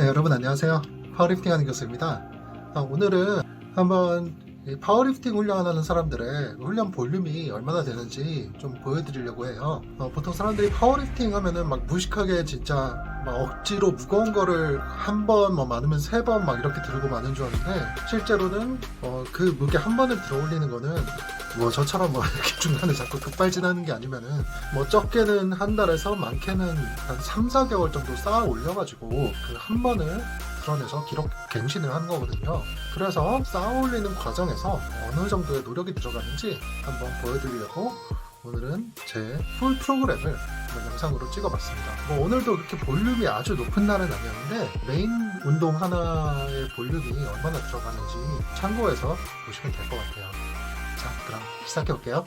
네, 여러분 안녕하세요. 파워리프팅 하는 교수입니다. 아, 오늘은 한번 이 파워리프팅 훈련하는 사람들의 훈련 볼륨이 얼마나 되는지 좀 보여드리려고 해요. 어, 보통 사람들이 파워리프팅 하면은 막 무식하게 진짜 막 억지로 무거운 거를 한 번, 뭐 많으면 세 번 막 이렇게 들고 마는 줄 아는데 실제로는 어, 그 무게 한 번에 들어 올리는 거는 뭐 저처럼 뭐 이렇게 중간에 자꾸 급발진하는 게 아니면은 뭐 적게는 한 달에서 많게는 한 3, 4개월 정도 쌓아 올려가지고 그 한 번을 드러내서 기록 갱신을 하는 거거든요. 그래서 쌓아 올리는 과정에서 어느 정도의 노력이 들어가는지 한번 보여드리려고 오늘은 제 풀 프로그램을 영상으로 찍어봤습니다. 뭐 오늘도 그렇게 볼륨이 아주 높은 날은 아니었는데 메인 운동 하나의 볼륨이 얼마나 들어가는지 참고해서 보시면 될 것 같아요. 자, 그럼 시작해 볼게요.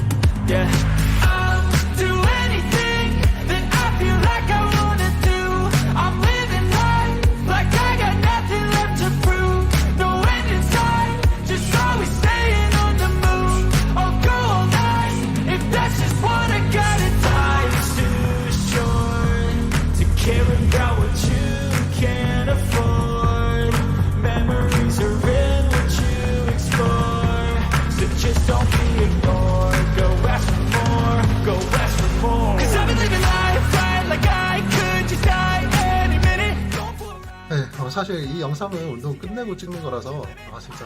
네, 어, 사실 이 영상은 운동 끝내고 찍는 거라서 아 진짜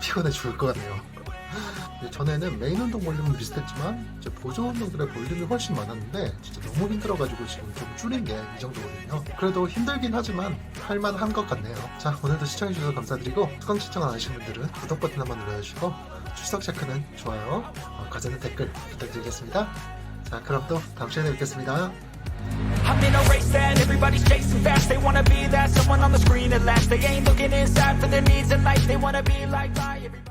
피곤해 죽을 것 같네요. 네, 전에는 메인 운동 볼륨은 비슷했지만 이제 보조 운동들의 볼륨이 훨씬 많았는데 진짜 너무 힘들어가지고 지금 좀 줄인 게 이 정도거든요. 그래도 힘들긴 하지만 할만한 것 같네요. 자 오늘도 시청해주셔서 감사드리고 특강 신청 안 하신 분들은 구독 버튼 한번 눌러주시고 출석 체크는 좋아요, 어, 과제는 댓글 부탁드리겠습니다. 자 그럼 또 다음 시간에 뵙겠습니다. I'm in a race that everybody's chasing fast. They wanna be that someone on the screen at last. They ain't looking inside for their needs in life. They wanna be like, bye. Everybody-